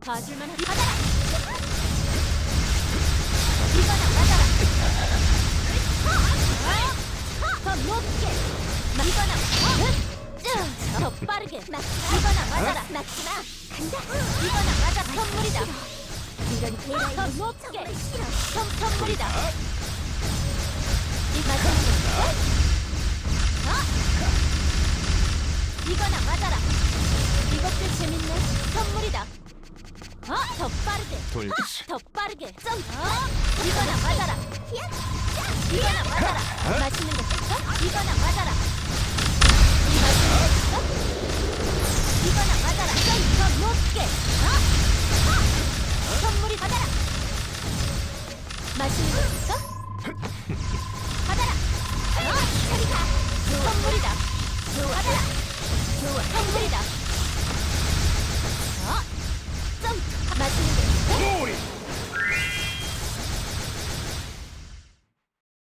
봐줄만 받아라! 이거나 맞아라! 더 높게! 이거나 더 빠르게! 이거나 맞아라! 맞지마! 간다! 이거나 맞아 선물이다! 이런 더 높게! 선, 선물이다! 이 맞아 이거나 맞아라! 이것도 재밌네! 선물이다! 어? 돌듯이 더 빠르게 점 어? 이거나 맞아라 이거나 맞아라 맛있는 거 줄까? 이거나 맞아라 이 맛있는 거 줄까? 이거나 맞아라 좀 더 높게 어? 어? 선물이 받아라 맛있는 거 줄까?